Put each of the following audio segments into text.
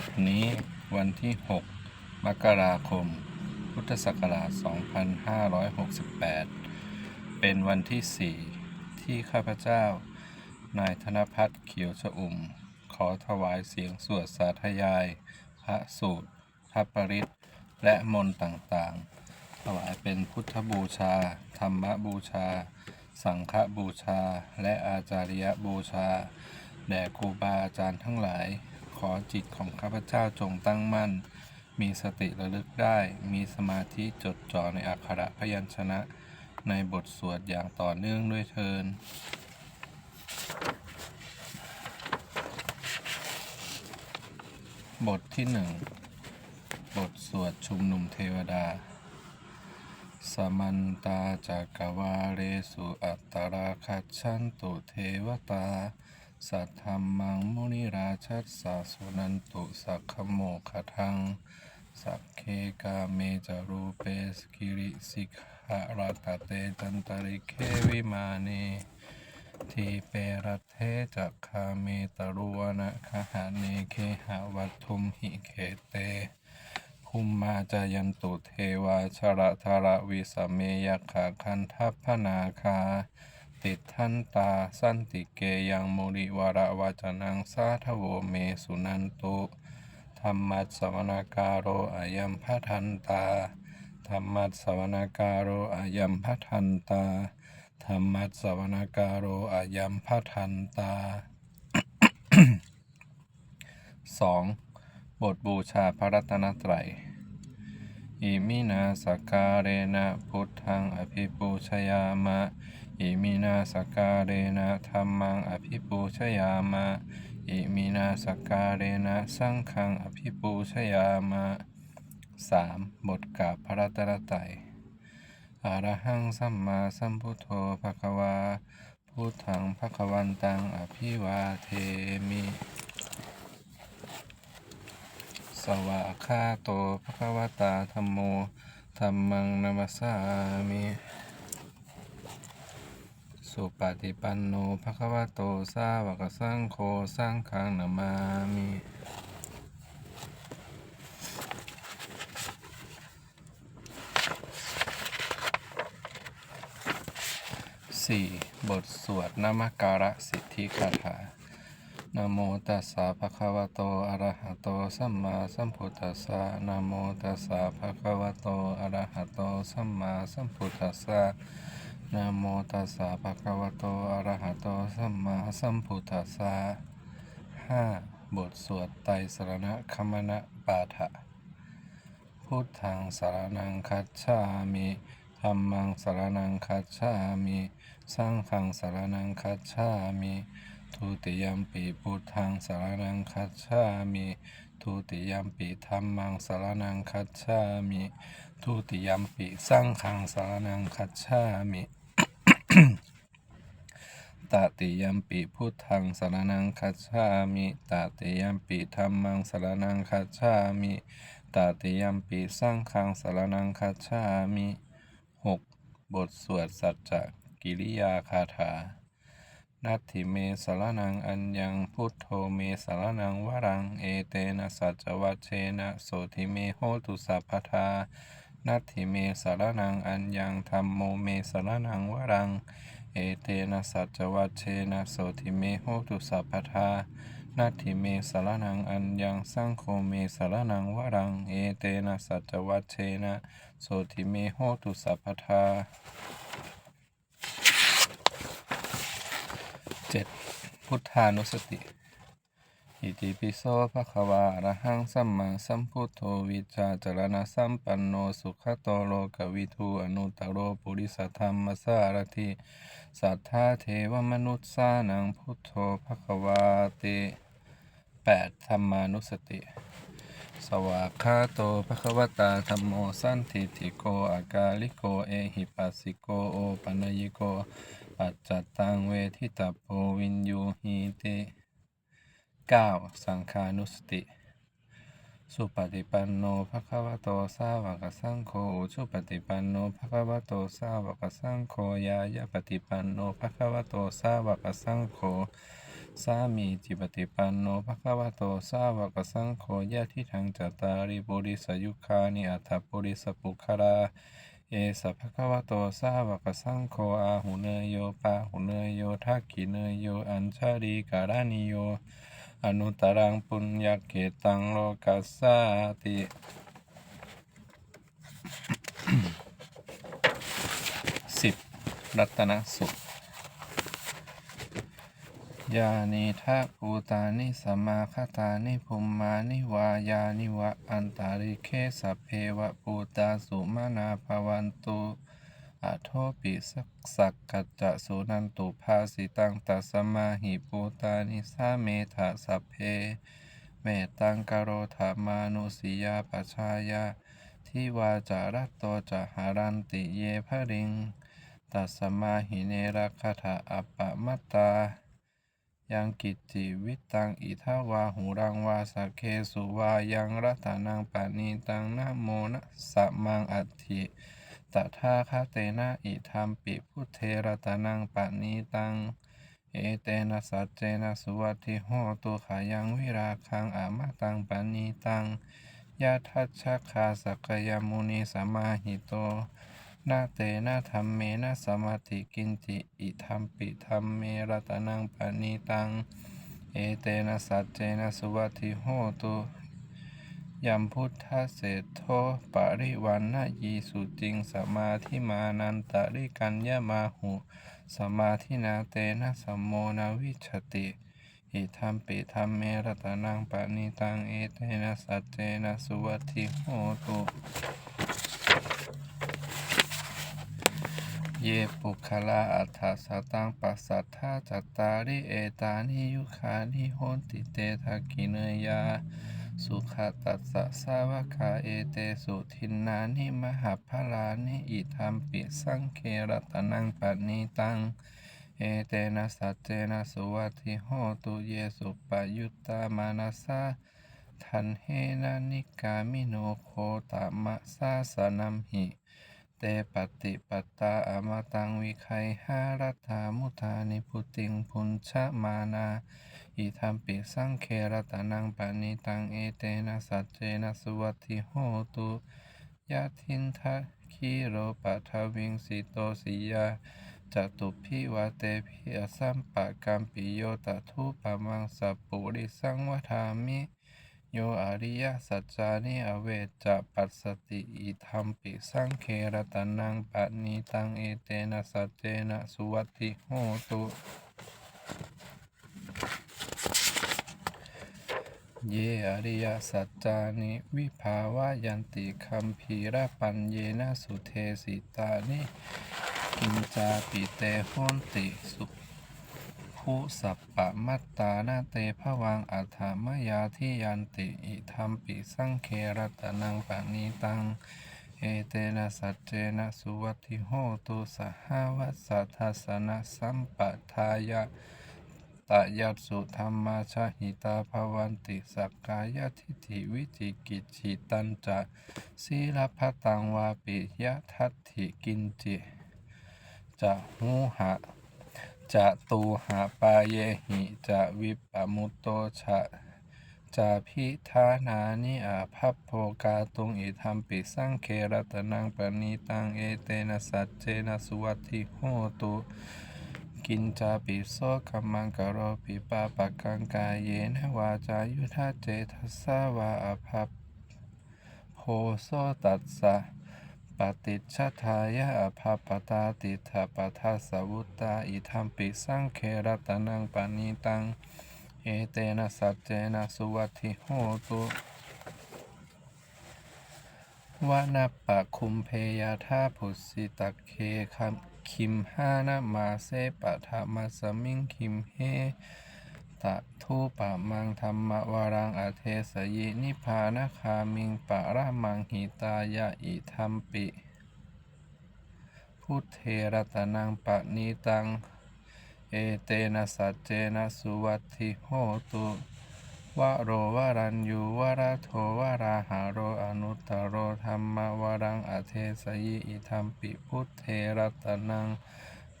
บัดนี้วันที่ 6 มกราคม พุทธศักราช 2568 เป็นวันที่ 4 ที่ข้าพเจ้า นายธนพัฒน์เขียวชอุ่ม ขอถวายเสียงสวดสาธยาย พระสูตรพระปริตและมนต์ต่างๆ ถวายเป็นพุทธบูชา ธรรมบูชา สังฆบูชา และอาจาริยบูชา แด่ครูบาอาจารย์ทั้งหลาย ขอจิตของข้าพเจ้าจงตั้งมั่น มีสติระลึกได้ มีสมาธิจดจ่อในอักขระพยัญชนะ ในบทสวดอย่างต่อเนื่องด้วยเทินบทที่หนึ่งบทสวดชุมนุมเทวดา สมันตาจักรวาเรสุอัตตราคัจฉันตุเทวตา สัทธรรมังมุนิราชัสสะสุนันตุสักขโมคทัง สักเคกาเมจารูเปสกิริสิกหรัตเตจันตริเควิมาเนทีเปรัตเทจักคาเมตรุวนะคหาเนเคหาวัตุมหิเขเตภุมมาจายันตุเทวาชระธระวิสเมยขาคันทัพพนาคา ติดทันตาสันติเกยังมุริวาระวาจนังสาทโวเมสุนันตุธรรมัสสวนาการโรอายัมพัทันตาธรรมัสสวนาการโรอายัมพัทันตาธรรมัสสวนาการโรอายัมพัทันตาสองบทบูชาพระรัตนตรัยอิมินาสกการเรนะพุทธังอภิปูชยามะ อิมินาสการเรนะธรรมังอภิปูชยามะอิมินาสการเรนะสังฆังอภิปูชยามะสามบทกาบพระรัตนตรัยอระหังสัมมาสัมพุทโธภะคะวาพุทธังภะคะวันตังอภิวาเทมิ สวากขาโตภะคะวตาธัมโมธัมมังนัมสสามิ สุปฏิปันโนภะคะวะโตสาวกสังโฆสังฆังนามามิสี่บทสวดนมการะสิทธิคาถานะโมตัสสะภะคะวะโตอะระหะโตสัมมาสัมพุทธัสสะนะโมตัสสะภะคะวะโตอะระหะโตสัมมาสัมพุทธัสสะ นะโมตัสสะภะคะวะโตอะระหะโตสัมมาสัมพุทธัสสะห้าบทสวดไตรสรณะคัมมนะปาฐะพุทธังสารนังคัจฉามิธัมมังสารนังคัจฉามิสังฆังสารนังคัจฉามิทุติยมปีพุทธังสารนังคัจฉามิทุติยมปีธัมมังสารนังคัจฉามิทุติยมปีสังฆังสารนังคัจฉามิ ตติยมปีพุทธังสารนังคัจฉามิตติยมปีธัมมังสารนังคัจฉามิตติยมปีสังฆังสารนังคัจฉามิหกบทสวดสัจจกิริยาคาถา นัตถิเมสารนังอัญญังพุทโธเมสารนังวรัง เอเตนะสัจวัชเชนะโสธิเมโหตุสัพพทา นัตถิเมสารนังอัญญังธรรมโมเมสารนังวรัง เอเตนะสัจวัชเชนะโสธิเมโหตุสัพพทานัตถิเมสารนังอัญญังสังโฆเมสารนังวรัง เอเตนะสัจวัชเชนะโสธิเมโหตุสัพพทาเจ็ดพุทธานุสติ อิติปิโสภะคะวาระหังสัมมาสัมพุทโธวิชาจรณะสัมปันโนสุขโตโลกวิทูอนุตตโรปุริสธรรมสารถิสัทธาเทวมนุษย์สานังพุทโธภะคะวาติแปดธรรมานุสติ สวากขาโตภะคะวตาธัมโมสันทิฏฐิโกอากาลิโกเอหิปัสสิโกโอปัญญิโกปัจจตตังเวทิตาโพวินยูหีติ เก้าสังฆานุสติ สุปฏิปันโนภะคะวะโตสาวกสังโฆอุปฏิปันโนภะคะวะโตสาวกสังโฆยายะปฏิปันโนภะคะวะโตสาวกสังโฆสามีจิปฏิปันโนภะคะวะโตสาวกสังโฆยะทิทังจัตตาริปุริสยุคานิอัตถปุริสปุคลาเอสะภะคะวะโตสาวกสังโฆอาหุเนยโยปาหุเนยโยทักขิเนยโย อัญชาลีการานิโย อนุตรังปุญญเกตังโลกัสสาติสิบรัตนสุขยานิทักภูตานิสมาคตานิภุมมานิวายานิวะอันตาริเคสเพวะปูตาสุมานาภวันตุ อะโทปิสักสักกัจจะสุนันตุภาสิตังตัสมาหิปูตานิสาเมธะสัพเพ เมตังกโรธามานุสิยาปชายาทิวาจารัตโตจหารันติเยภริง ตัสมาหิเนรคาถาอัปปมัตตา ยังกิจจิวิตังอิทาวาหูรังวาสเคสุวายังรัตนังปานีตังนะโมนะสะมังอัตถิ ตถาคเตนะอิธรรมปิพุทเทรตนังปานีตัง เอเตนะสัจเจนะสุวัติโหตุขายังวิราคังอามาตังปานีตังยะทัชชะคาสกยมุนีสมาหิโตนาเตนะธรรมเมนะสมาธิกินจิอิธรรมปิธรรมเมรตนังปณิตัง เอเตนะสัจเจนะสุวัติโหตุ ยัมพุทธเศธโทปริวันนะยีสุจิงสมาธิมานันตริกัญญามาหุสมาธินาเตนะสัมโมนาวิชติอิธรรมปิธรรมเมรตนังปณิตังเอเตนะสัจเจนะสุวัติโหตุเยปุคลาอัฏฐสตังปัสสัทธาจัตตาริเอตานิยุคานิโหติเตทักขิเนยา สุขตัสสะสาวกาเอเตสุทินนานิมหาพลานิอิธรรมปิสังเครตนังปณิตัง เอเตนะสัจเจนะสุวัติโหตุเยสุปยุตตามานาสาทันเฮนะนิกามิโนโคตมะสาสนัมหิ เตปฏิปตาอมตังวิไคหารัตามุทานิพุติงพุญชะมานา อิธรรมปิสังเครตานังปณิตังเอเตนะสัจเจนะสุวัติโหตุยะทินทะคีโรปัทวิงสิโตสิยาจตุพิวาเตพิอสัมปะกัมปิโยตทุปะมังสปุริสังวทามิ โยอริยสัจจานิอเวจะปัสสติอิธรรมปิสังเครตานังปณิตังเอเตนะสัจเจนะสุวัติโหตุ เยอริยสัจจานิวิภาวะยันติคัมภีระปัญเยนะสุเทสิตานิกินจาปิเตโหนติสุภูสัปปะมัตตานาเตภวังอัฏฐมยาทิยันติอิธรรมปิสังเครตนังปณิตังเอเตนะสัจเจนะสุวัติโหตุสหวัสสัทสนะสัมปทายะ ตยัตสุธรรมาชาหิตาภวันติสักกายทิฏฐิวิจิกิจฉิตันจะศีลพัตตังวาปิยะทัตถิกินจิจะหูหะจะตูหะปาเยหิจะวิปมุตโตชะจะพิธานานิอาภัพโภกาตุงอิธรรมปิสังเครตนังปณิตังเอเตนะสัจเจนะสุวัติโหตุ กินจาปิโสกัมมังกโรปิปาปะกังกายเยนะวาจายุทธาเจทัสสาวาอภัพโพโสตัสสะปฏิชชทายะอภัพปตาติถาปทัสสวุตตาอิธรรมปิสังเครตนังปณิตัง เอเตนะสัจเจนะสุวัติโหตุวานาปะคุมเพยาธาผุสิตักเคคัม คิมหานามาเซปะทะมาสมิงคิมเฮตะทูปะมังธรรมวารังอเทสยินิพานาคามิงปะระมังหิตายะอิธรรมปิพุทเทรตนังปะนีตัง เอเตนะสัจเจนะสุวัติโหตุ วะโรวรัญยูวระโทวราหาโรอนุตตโรธรรมวรังอเทสยิอิธรรมปิพุทเทรตนัง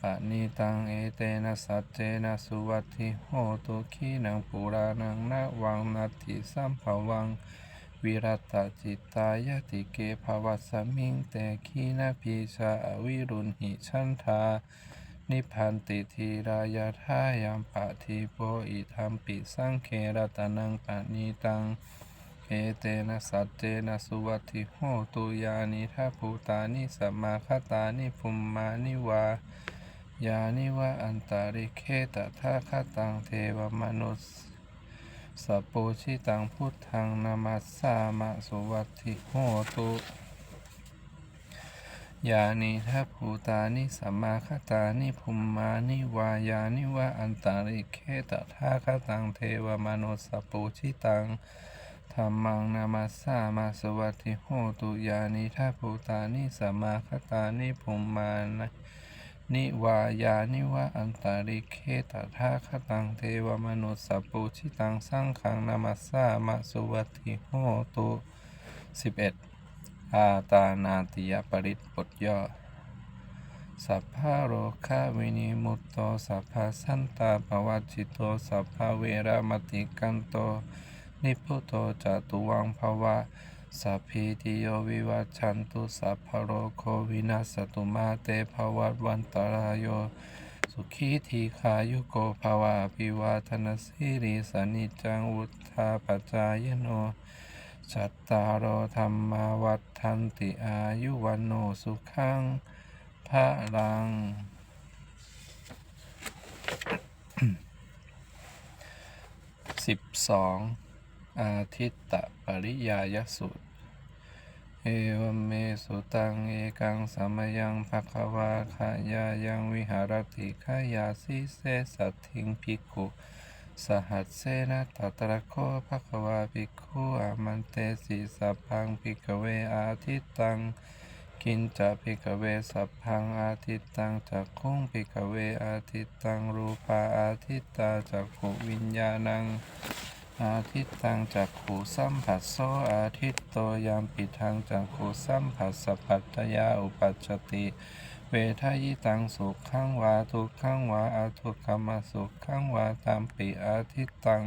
ปปะนิตังเอเตนะสัจเจนะสุวัติโหตุขีนังปุรานังนาวังนาติสัมภวัง วิรัตจิตตายติเกภวัสมิง แต่ขีนาพีชาอวิรุณหิชันธา นิพพันติทีรายาทายัมปะทีโปอิธรรมปิสังเครตนังปะนิตังเอเตนะสัจเจนะสุวัติโหตุยานิทัพภูตานิสัมมาคตานิภุมมานิวายานิวะอันตาริเคตทาคตังเทวมนุสสปูชิตังพุทธังนามัสสามะสุวัติโหตุ ยานิทัพภูตานิสัมมาคตานิภุมมานิวายานิวะอันตาริเคตทาคตังเทวมนุสปูชิตังธรรมังนามาสามาสวัสดิโหตุยานิทัพภูตานิสัมมาคตานิภุมมานะนิวายานิวะอันตาริเคตทาคตังเทวมนุสปุชิตังสังขังนามาสามาสวัสดิโหตุสิบเอ็ด อาตานาติยปริตบทย่อ สัพพะโรคะวินิมุตโต สัพพะสันตาปวัจิโต สัพพะเวรามติกันโต นิพุโตจตุวังภวะ สัพพิติโยวิวัชันตุสัพพะโรโควินาสตุมาเตภวัตวันตรายโย สุขีทีขายุโกภวะอภิวาทนสิริสนิจจังวุธาปจายโน จัตตารโอธรรมาวัฏันติอายุวันโนสุขังพระลัง สิบสองอาทิตตปริยายสูตร เอวเมสุตังเอกังสมยังภควาขายายังวิหารติขายาสิเสสัตถิงภิกขุ สหัสเสนะตัตระโคภควาภิกขุอามันเตสีสัพพังภิกเวอาทิตตัง กินจะภิกเวสัพพังอาทิตตังจักขุงภิกเวอาทิตตังรูปาอาทิตตาจักขุวิญญาณังอาทิตตังจักขุสัมผัสโซอาทิตโตยามปิทังจักขุสัมผัสสัปัตยาอุปัชติ เวทายิตังสุขังวาทุกขังวาอาทุกขมาสุขังวาตามปิอาทิตัง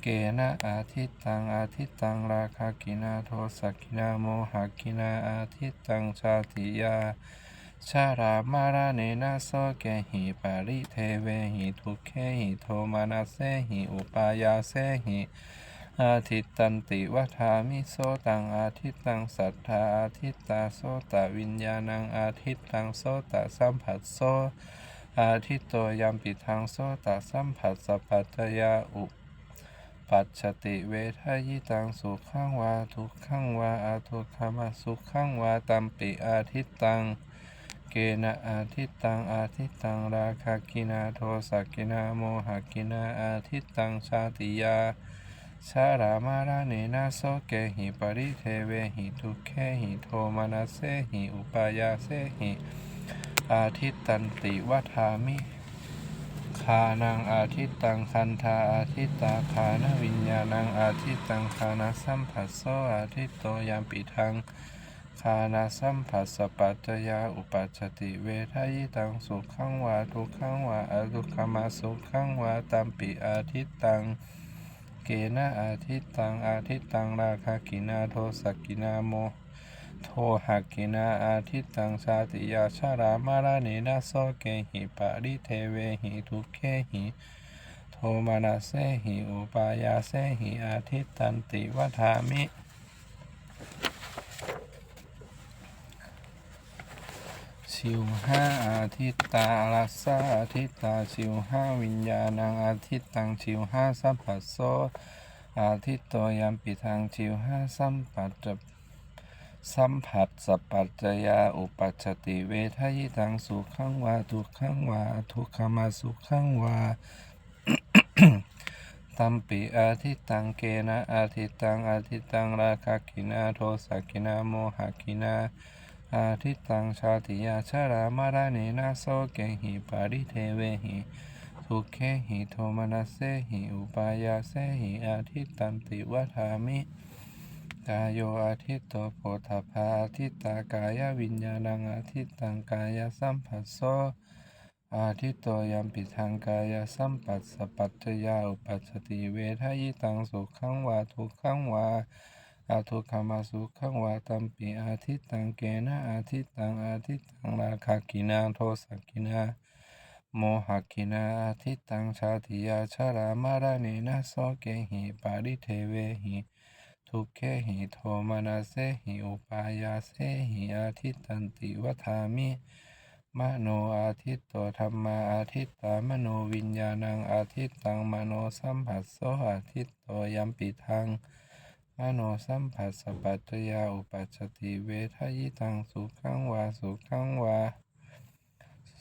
เกนะอาทิตังอาทิตังราคากินาโทสกินาโมหกินาอาทิตังชาติยาชารามาราเนนะโสเกหิปาริเทเวหิทุกเขหิโทมานาเสหิอุปายาเสหิ อาทิตตันติวัฏามิโสตังอาทิตตังสัทธาอาทิตตาโสตวิญญาณังอาทิตตังโสตสัมผัสโสอาทิตโตยัมปิทังโสตสัมผัสสปัจจยาอุปัจฉติเวทายิตังสุขังวาทุกขังวาอาทุกขมาสุขังวาตัมปิอาทิตตังเกนะอาทิตตังอาทิตตังราคากินาโทสักกินาโมหกินาอาทิตตังชาติยา ชารามาราเนนะโสเกหิปริเทเวหิทุเขหิโทมานาเสหิอุปายาเสหิอาทิตตันติวัฏามิคานังอาทิตตังคันธาอาทิตตาคานวิญญาณังอาทิตตังคานาสัมผัสโสอาทิตโตยามปิทังคานาสัมผัสสปัจจยาอุปัชติเวทายตังสุขังวาทุขังวาอทุกขมาสุขังวาตามปิอาทิตตัง เกนะอาทิตตังอาทิตตังราคากินาโทสักกินาโมโทหักกินาอาทิตตังชาติยาชารามาราเนนะโซเกหิปาริเทเวหิทุเขหิโทมานาเซหิอุปายาเซหิอาทิตตันติวัฏามิ ชิวห้าอาทิตตาลัสสาอาทิตตาชิวห้าวิญญาณังอาทิตตังชิวห้าสัมผัสโสอาทิตโตยัมปิทังชิวห้าสัมปัจจสัมผัสสปัจจยาอุปัชติเวทายิตังสุขังวาทุกขังวาทุกขมาสุขังวาตัมปิอาทิตตังเกนะอาทิตตังอาทิตตังราคากินาโทสักกินาโมหกินา อาทิตตังชาติยาชารามาราเนนะโสเกหิปาริเทเวหิทุเขหิโทมนาเสหิอุปายาเสหิอาทิตตันติวัฏามิกายโยอาทิตโตโพธพาอาทิตตากายวิญญาณังอาทิตตังกายสัมผัสโสอาทิตโตยัมปิทังกายสัมปัสสะปัจจยาอุปัชชติเวทายตังสุขังวาทุกขังวา อาทุกขมาสุขังวาตัมปิอาทิตตังเกนะอาทิตตังอาทิตตังราคากินาโทสักกินาโมหกินาอาทิตตังชาติยาชารามาราเนนะโสเกหิปาริเทเวหิทุกเขหิโทมานาเสหิอุปายาเสหิอาทิตตันติวัฏามิมโนอาทิตโตธรรมาอาทิตตามโนวิญญาณังอาทิตตังมโนสัมผัสโสอาทิตโตยัมปิทัง มโนสัมผัสสะปัจจยาอุปัชติเวทายตังสุขังวาสุขังวา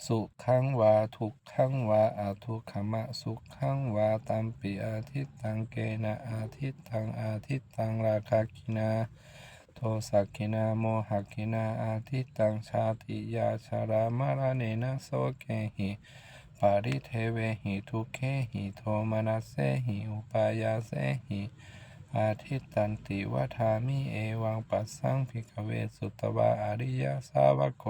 สุขังวาทุกขังวาอาทุกขมะสุขังวาตัมปิอาทิตตังเกนะอาทิตตังอาทิตตังราคากินา โทสักกินาโมหกินาอาทิตตังชาติยาชารามาราเนนะโสเกหิปาริเทเวหิทุเขหิโทมนาเสหิอุปายาเสหิ อาทิตตันติวัฏามิเอวังปัสสังพิกเวสุตวาอริยสาวโก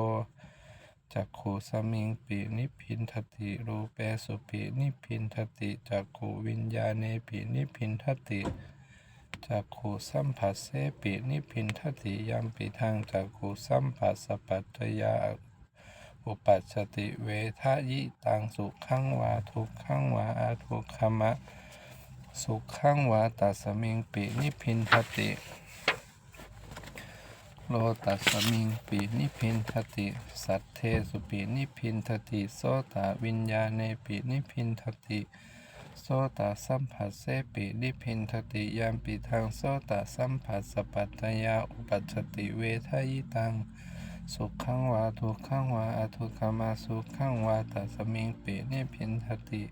จักขุสมิงปินิพินทติรูเปสุปินิพินทติจักขุวิญญาเนปินิพินทติจักขุสัมผัสเสปินิพินทติยัมปิทางจักขุสัมผัสสปัจจยาอุปัชชติเวทายิตังสุขังวาทุกขังวาอาทุกขมะ สุขังวาตัสมิงปินิพินทติโลตัสสมิงปีนิพินทติ สัทเทสุปีนิพินทติโสตาวิญญาเนปีนิพินทติโสตาสัมผัสเสปีนิพินทติยามปีทางโสตาสัมผัสสปัตยาอุปัชติเวทายตังสุขขังวาทุกขังวาอทุกขมาสุขขังวาตัสสมิงปีนิพินทติ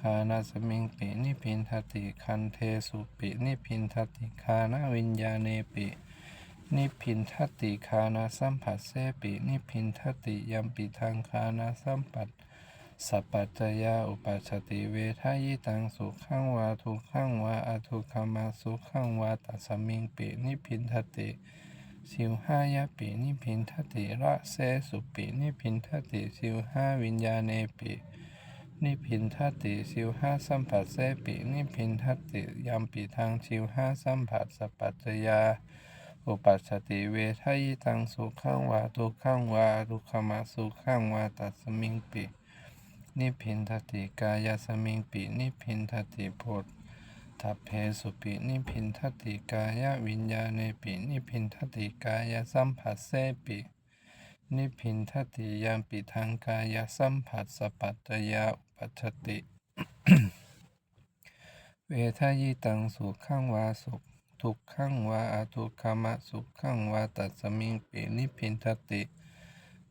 คานาสมิงปินิพินทติคันเทสุปินิพินทติคานาวิญญาเนปินิพินทติคานาสัมผัสเสปินิพินทติยัมปิทางคานาสัมปัสสัปปัจจยาอุปัชติเวทายิตังสุขังวาทุขังวาอทุขมาสุขังวาตัสมิงปินิพินทติสิวห้ายะปินิพินทติระเสสุปินิพพินทติสิวห้าวิญญาเนปิ นิพินทติสิวห้าสัมผัสเสปินิพินทติยัมปิทางสิวห้าสัมผัสสปัจจยา อุปัชติเวทายตังสุขังวาทุขังวาทุขมาสุขังวาตัสสมิงปินิพินทติกายสมิงปินิพินทติโพธทัพเพสุปินิพินทติกายวิญญาเนปินิพินทติกายสัมผัสเสปินิพินทติยามปิทางกายสัมผัสสปัตตยา ปัชชติ เวทายตังสุขังวาสุข ทุกขังวาอาทุกขมะสุขังวาตัสสมิงปินิพินทติ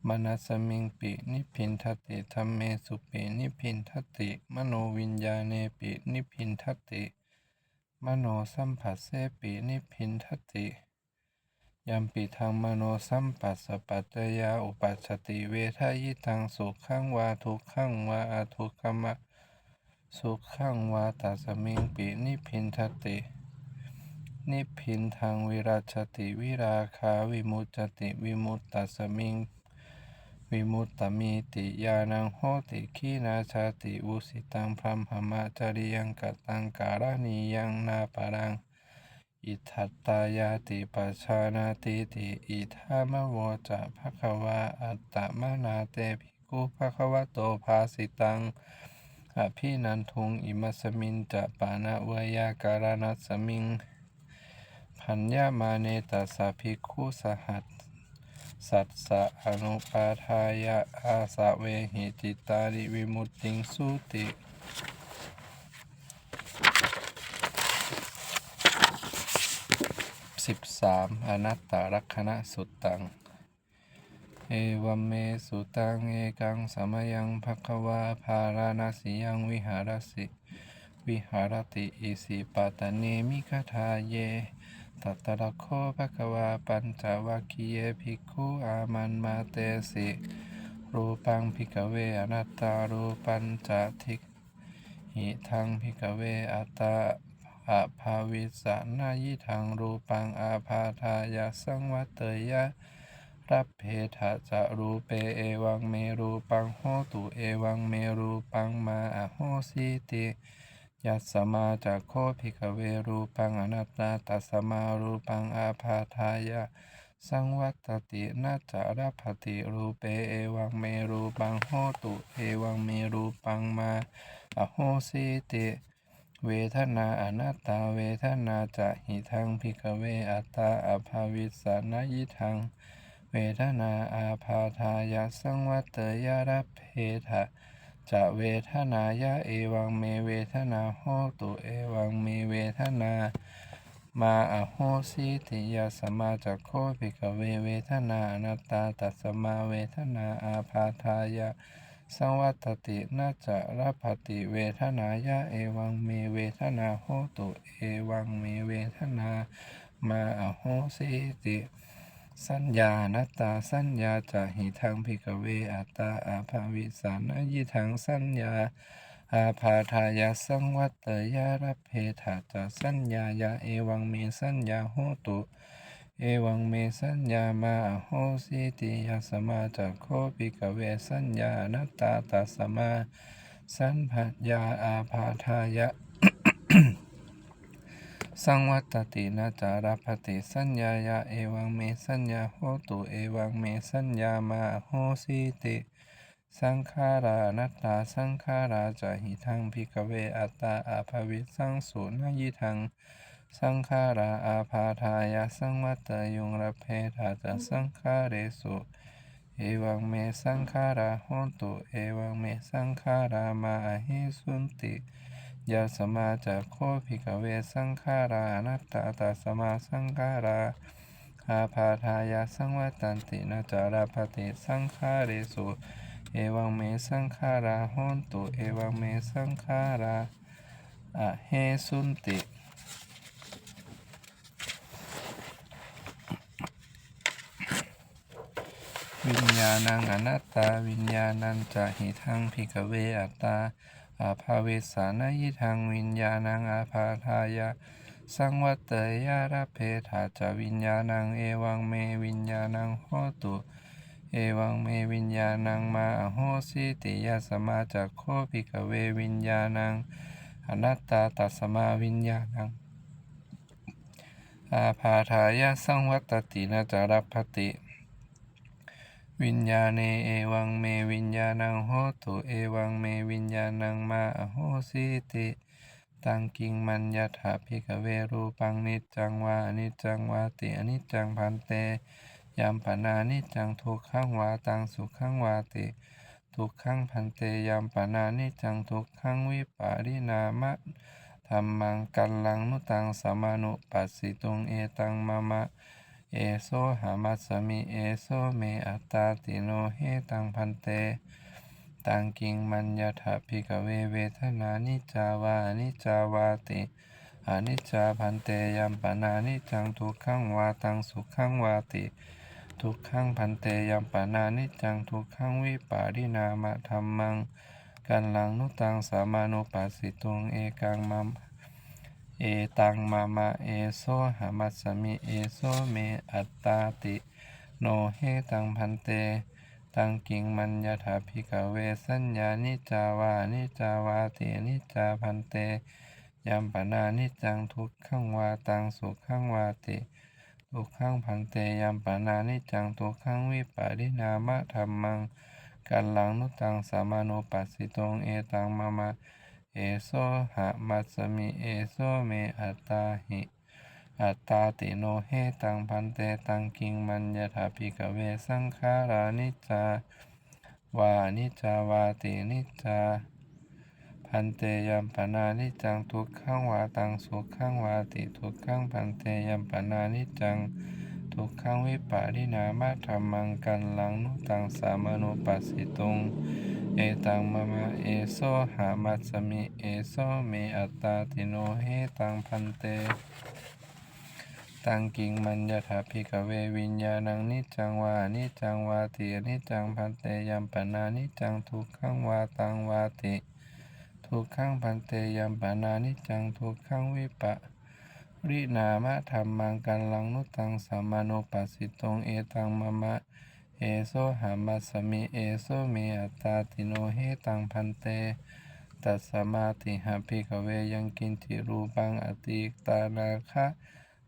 มนัสมิงปินิพินทติธรรมเมสุปินิพินทติมโนวิญญาเนปินิพินทติ มโนสัมผัสเสปินิพินทติ ยัมปิทางมโนสัมปัสสปัจจยาอุปัชติเวทายตังสุขังวาทุกขังวาอาทุกขมะสุขังวาตัสมิงปินิพินทติ นิพินทางวิราชติวิราคาวิมุตจติวิมุตตัสมิงวิมุตตมีติยานังโหติขีนาชาติวุสิตังพรมหมจริยังกตังการณียังนาปารัง อิทัตตายาติปัชานาติติอิทามะโวจะภควาอัตตมนาเตภิกขุภควโตภาสิตังอภินันทุงอิมัสมินจะปานะเวยาการนัสมิงพัญญามาเนตัสสะภิกขุสหัสสัตสะอนุปาทายะอาสะเวหิจิตาริวิมุตติงสุติ สิบสามอนัตตลักษณะสุตตัง เอวัมเมสุตังเอกังสมยังภควาภาราณสียังวิหารสิวิหารติอิสิปาตเนมิคทาเยตัตตระโคภควาปัญจวัคคีเยภิกขุอามันมาเตสิรูปังพิกเวอนัตตารูปัญจทิกหิทังพิกเวอัตตา อาภาวิสานายิทังรูปังอาพาทายาสังวัตเตยะรับเพทะจะรูเปเอวังเมรูปังโหตุเอวังเมรูปังมาอโหสิติยัสมาจักโคภิกเวรูปังอนัตตาตัสมารูปังอาพาทายะสังวัตตินาจาราภติรูเปเอวังเมรูปังโหตุเอวังเมรูปังมาอโหสิติ เวทนาอนัตตาเวทนาจะหิทังพิกเวอัตตาอภาวิสสนยิทัง เวทนาอาพาทายะสังวัตเตยารับเพทะจะเวทนายะเอวังเมเวทนาโหตุเอวังเมเวทนา มาอโหสิติยาสมาจักโคภิกเวเวทนาอนัตตาตัสสมาเวทนาอาพาทายะ สังวัตตินาจะรัปติเวทนายะเอวังเมเวทนาโหตุเอวังเมเวทนามาอโหสิติสัญญานัตตาสัญญาจะหิทังพิกเวอัตตาอาภาวิสานยิทังสัญญาอาพาทายาสังวัตยารเพทาจะสัญญายาเอวังเมสัญญาโหตุ เอวังเมสัญญามาโหสิติยาสมาจักโคปิกเวสัญญาอนัตตาตัสมา สัมผัสยาอาพาทายะ สังวัตตินาจาราภติสัญญายาเอวังเมสัญญาโหตุเอวังเมสัญญามาโหสิติสังขารานัตตาสังขาราจะหิทังพิกเวอัตตาอาภวิสังสุนยิทัง สังขาราอาพาทายาสังวัตยุงระเพทาจะสังขาเรสุเอวังเมสังขาราโหตุเอวังเมสังขารามาหิสุนติยาสมาจากโคภิกเวสังขารานัตตาตัสมาสังขาราอาพาทายาสังวัตันตินาจาราปฏิสังขาเรสุเอวังเมสังขาราโหนตุเอวังเมสังขาราอะเฮสุนติ วิญญาณังอนัตตา วิญญาณังจะหิทังพิกเวอัตตาอาภาเวสานยิทังวิญญาณังอาภาทายะสังวัตยาระเพทาจะวิญญาณังเอวังเมวิญญาณังโหตุเอวังเมวิญญาณังมาอโหสิติยาสมาจากโคภิกเววิญญาณังอนัตตาตัสสมาวิญญาณังอาภาทายะสังวัตตินาจารัพพติ วิญญาเนเอวังเมวิญญาณังโหตุเอวังเมวิญญาณังมาอโหสิติตังกิงมัญญาถาภิกเวรูปังนิจจังวาอนิจจังวาติอนิจจังพันเตยามปนานิจจังทุกขังวาตังสุขังวาติ ทุกขังพันเตยามปนานิจจังทุกขังวิปารินามะธรรมังกัลลังนุตังสมานุปัสสิตุงเอตังมะมะ เอโซหามัสสมิเอโซเมอัตตาติโนเฮตังพันเต ตังกิงมัญญาถาภิกเวเวทนานิจาวานิจาวาติอนิจจาพันเตยัมปนานิจังทุกขังวาตังสุขังวาติ ทุกขังพันเตยัมปนานิจจังทุกขังวิปารินามะธรรมัง กันลังนุตังสามานุปัสสิตุงเอกังมัม เอตังมามะเอโซหามัสสมิเอโซเมอัตตาติโนเฮตังพันเต ตังกิงมัญญาถาภิกเวสัญญานิจาวานิจาวาตินิจาพันเตยัมปนานิจังทุกขังวาตังสุขังวาติทุกขังพันเตยัมปนานิจังทุกขังวิปารินามะธรรมังกันลังนุตังสามานุปัสสิตงเอตังมามะ เอโซหะมัสมิเอโซเมอัตตาหิอัตตาติโนเฮตังพันเตตังกิงมัญญาถาภิกเวสังขารานิจาวานิจาวาตินิจาพันเตยัมปนานิจังทุกขังวาตังสุขังวาติทุกขังพันเตยัมปนานิจจัง ทุกขังวิปารินามะธรรมังกันลังนุตังสามานุปัสสิตุง เอตังมะมะเอโซหามัสมิเอโซเมอัตตาติโนเฮตังพันเต ตังกิงมัญญาถาภิกเววิญญาณังนิจังวานิจังวาติอนิจังพันเตยัมปนานิจังทุกขังวาตังวาติ ทุกขังพันเตยัมปนานิจจังทุกขังวิปะ รินามะธรรมังกัลลังนุตังสัมมานุปัสสิตงเอตังมะมะ เอโซหามัสสมิเอโซเมอัตตาติโนเฮตังพันเต ตัสสมาติหะภิกเวยังกินจิรูปังอติตานาคะ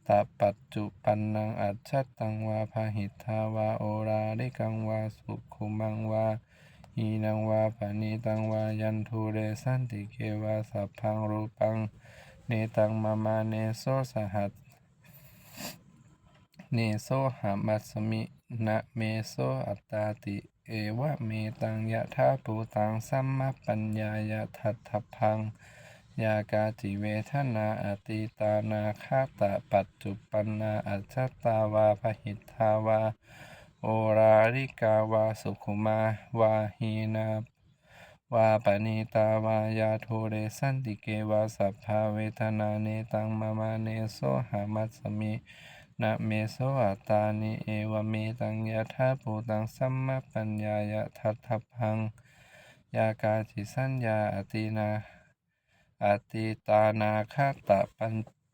ตะปัจจุปันนังอัจฉตังวาพาหิทาวาโอราริกังวาสุขุมังวาหีนังวาปณิตังวายันทูเรสันติเกวาสัพพังรูปัง เนตังมามาเนโซสหัสเนโซหามัสสมินะเมโซอัตตาติ เอวะเมตังยะธาปูตังสัมมาปัญญายะทัตถพัง ยากาจิเวทนาอติตานาคาตะปัจจุปันนาอัจตาวาพหิทธาวา โอราริกาวาสุขุมาวาหีนา วาปณิตาวายาโทเรสันติเกวาสัพพาเวทนาเนตังมามาเนโซหามัสมินะเมโซอัตานิเอวเมตังยะธาภูตังสัมมาปัญญายะทัตถพัง ยากาจิสัญญาอตินาอติตานาคาตะปั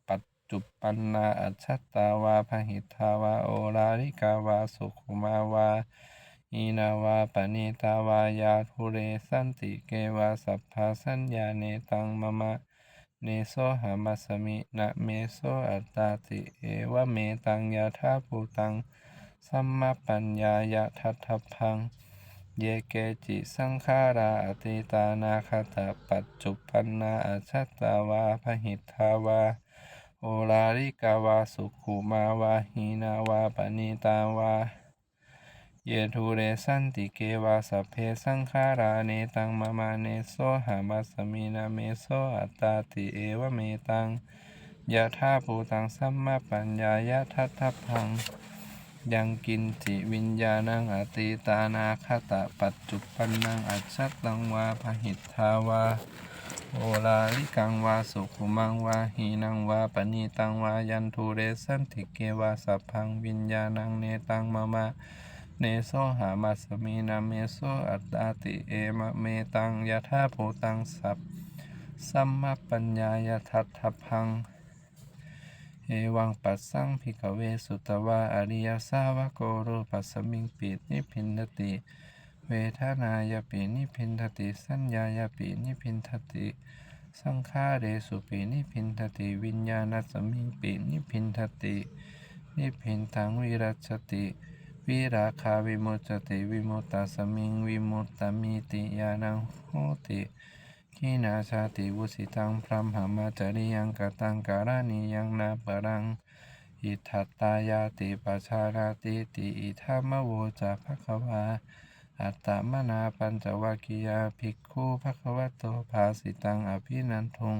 ปัจจุปันนาอัจฉตาวาพหิทธาวาโอราริกาวาสุขุมาวา อีนาวาปณิตาวายาทุเรสันติเกวาสัพพาสัญญาเนตังมะมะเนโซหามัสมินะเมโซอัตตาติ เอวะเมตังยาธาภูตัง สัมมาปัญญายะทัตถพัง เยเกจิสังขาราอติตานาคตะปัจจุปันนาอัจฉตาวาพหิทธาวา โอลาริกาวาสุขุมาวาหีนาวาปณิตาวา เยทูเรสันติเกวาสเพสังขาราเนตังมามาเนโซหามัสมินาเมโซอัตตาติเอวเมตังยะธาภูตังสัมมาปัญญายะทัตถพัง ยังกินจิวิญญาณังอติตานาคตะปัจจุปันนังอัจฉตังวาพหิทธาวาโอลาลิกังวาสุขุมังวาหีนังวาปณีตังวายันทูเรสันติเกวาสัพพังวิญญาณังเนตังมะมะ เนโซหามัสมีนาเมโซอัตตาติเอมะเมตังยะธาภูตังสัพสัมมาปัญญายทัตถพัง เอวังปัสสังพิกเวสุตวาอริยสาวโกรูปัสมิงปิดนิพินทติ เวทนายปินิพินทติ สัญญายปินิพินทติ สังขาเรสุปินิพินทติ วิญญาณสมิงปินิพินทติ นิพินทังวิรัชติ วิราคาวิมุตติวิมุตตาสมิงวิมุตตมิติยานังโหติขีนาชาติวุสิตังพรัมหามาจริยังกตังการานิยังนาปรังอิทัตตายาติปชาราติติอิธามโวจาภควาอัตตมนาปัญจวัคคียาภิกขุภควโตภาสิตังอภินันทุง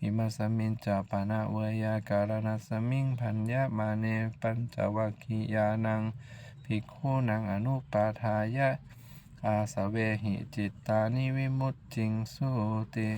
อิมัสมินจาปานาเวยาการณสมิงพัญญามาเนปัญจวัคคียานัง ภิกขุนังอนุปาทายะอาสเวหิจิตตานิวิมุตติงสุติ